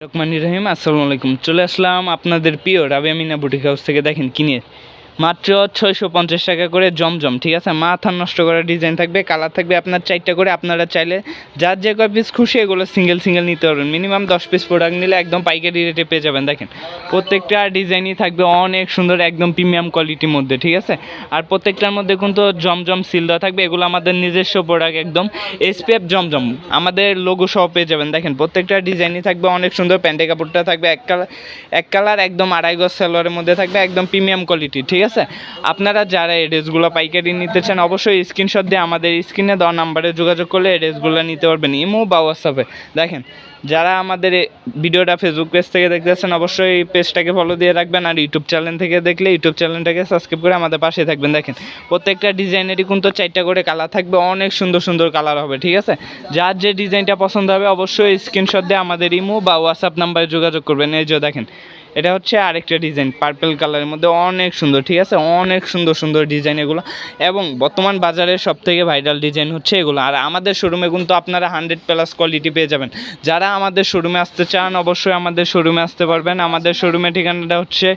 রহমান রহিম, আসসালামু আলাইকুম। চলে আসলাম আপনাদের প্রিয় রাবিয়া মিনা বুটিক হাউস থেকে দেখেন কিনে। মাত্র ছয়শো পঞ্চাশ টাকা করে জমজম, ঠিক আছে? মাথা নষ্ট করা ডিজাইন থাকবে কালার থাকবে, আপনার চারটা করে আপনারা চাইলে যার যে কয় পিস খুশি এগুলো সিঙ্গেল সিঙ্গেল নিতে পারবেন। মিনিমাম দশ পিস প্রোডাক্ট নিলে একদম পাইকারি রেটে পেয়ে যাবেন, দেখেন। প্রত্যেকটা ডিজাইনই থাকবে অনেক সুন্দর, একদম প্রিমিয়াম কোয়ালিটির মধ্যে, ঠিক আছে? আর প্রত্যেকটার মধ্যে কিন্তু জমজম সিল দেওয়া থাকবে, এগুলো আমাদের নিজস্ব প্রোডাক্ট একদম এসপিএফ জমজম। আমাদের লোগো সহ পেয়ে যাবেন, দেখেন। প্রত্যেকটা ডিজাইনই থাকবে অনেক সুন্দর প্যান্টে কাপড়টা থাকবে এক কালার এক কালার একদম আড়াই গজ সালোয়ারের মধ্যে থাকবে, একদম প্রিমিয়াম কোয়ালিটি ঠিক আছে? আপনারা যারা এই ড্রেসগুলো পাইকারি নিতে চান, অবশ্যই স্ক্রিনশট দিয়ে আমাদের স্ক্রিনে দেওয়া নাম্বারে যোগাযোগ করলে এই ড্রেসগুলো নিতে পারবেন। ইমো বা হোয়াটসঅ্যাপে দেখেন, যারা আমাদের ভিডিওটা ফেসবুক পেজ থেকে দেখতেছেন অবশ্যই এই পেজটাকে ফলো দিয়ে রাখবেন আর ইউটিউব চ্যানেল থেকে দেখলে ইউটিউব চ্যানেলটাকে সাবস্ক্রাইব করে আমাদের পাশে থাকবেন। দেখেন, প্রত্যেকটা ডিজাইনেরই কিন্তু চারটা করে কালার থাকবে, অনেক সুন্দর সুন্দর কালার হবে, ঠিক আছে? যার যে ডিজাইনটা পছন্দ হবে, অবশ্যই স্ক্রিনশট দিয়ে আমাদের ইমো বা হোয়াটসঅ্যাপ নাম্বারে যোগাযোগ করবেন। এই যে দেখেন এটা হচ্ছে আরেকটা ডিজাইন পার্পেল কালারের মধ্যে অনেক সুন্দর, ঠিক আছে? অনেক সুন্দর সুন্দর ডিজাইন এগুলো। এবং বর্তমান বাজারে সব থেকে ভাইরাল ডিজাইন হচ্ছে এগুলো। আর আমাদের শোরুমে কিন্তু আপনারা হান্ড্রেড প্লাস কোয়ালিটি পেয়ে যাবেন। যারা আমাদের শোরুমে আসতে চান, অবশ্যই আমাদের শোরুমে আসতে পারবেন। আমাদের শোরুমের ঠিকানাটা হচ্ছে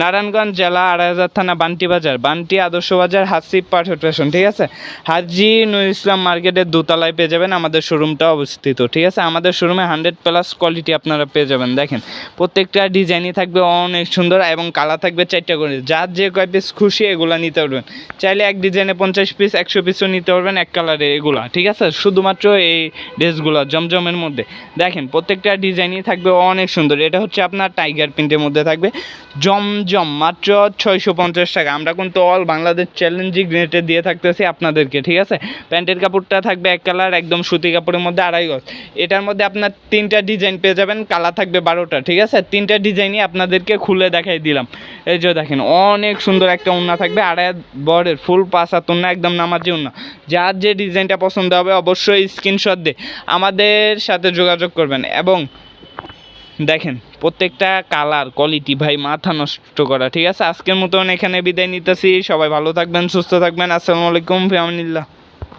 নারায়ণগঞ্জ জেলা আড়াই হাজার থানা বান্টি বাজার, বান্টি আদর্শ বাজার, হাসিব পারফেক্ট ফ্যাশন ঠিক আছে? হাজি নুর ইসলাম মার্কেটের দোতলায় পেয়ে যাবেন আমাদের শোরুমটা অবস্থিত, ঠিক আছে? আমাদের শোরুমে হান্ড্রেড প্লাস কোয়ালিটি আপনারা পেয়ে যাবেন। দেখেন, প্রত্যেকটা ডিজাইনই থাকবে অনেক সুন্দর এবং কালার থাকবে চারটা করে। যার যে কয় পিস খুশি এগুলো নিতে পারবেন। চাইলে এক ডিজাইনে পঞ্চাশ পিস একশো পিসও নিতে পারবেন এক কালারে এগুলা, ঠিক আছে? শুধুমাত্র এই ড্রেসগুলো জমজমের মধ্যে। দেখেন, প্রত্যেকটা ডিজাইনই থাকবে অনেক সুন্দর। এটা হচ্ছে আপনার টাইগার প্রিন্টের মধ্যে থাকবে। জমজম, মাত্র ছয়শো পঞ্চাশ টাকা। আমরা কিন্তু অল বাংলাদেশ চ্যালেঞ্জিং রেটে দিয়ে থাকতেছি আপনাদেরকে, ঠিক আছে? প্যান্টের কাপড়টা থাকবে এক কালার একদম সুতি কাপড়ের মধ্যে আড়াই গজ। এটার মধ্যে আপনার তিনটা ডিজাইন পেয়ে যাবেন কালার থাকবে বারোটা, ঠিক আছে? তিনটা ডিজাইনই আপনাদেরকে খুলে দেখাই দিলাম। এই যে দেখেন, অনেক সুন্দর একটা উন্না থাকবে। আড়াই বরের ফুল পাঁচ হাত উন্না, একদম নামাজি উন্না। যার যে ডিজাইনটা পছন্দ হবে অবশ্যই স্ক্রিনশট দিয়ে আমাদের সাথে যোগাযোগ করবেন। এবং দেখেন, প্রত্যেকটা কালার কোয়ালিটি ভাই, মাথা নষ্ট করা, ঠিক আছে? আজকের মতন এখানে বিদায় নিতেছি। সবাই ভালো থাকবেন, সুস্থ থাকবেন। আসসালামু আলাইকুম ফিয়ামিল্লাহ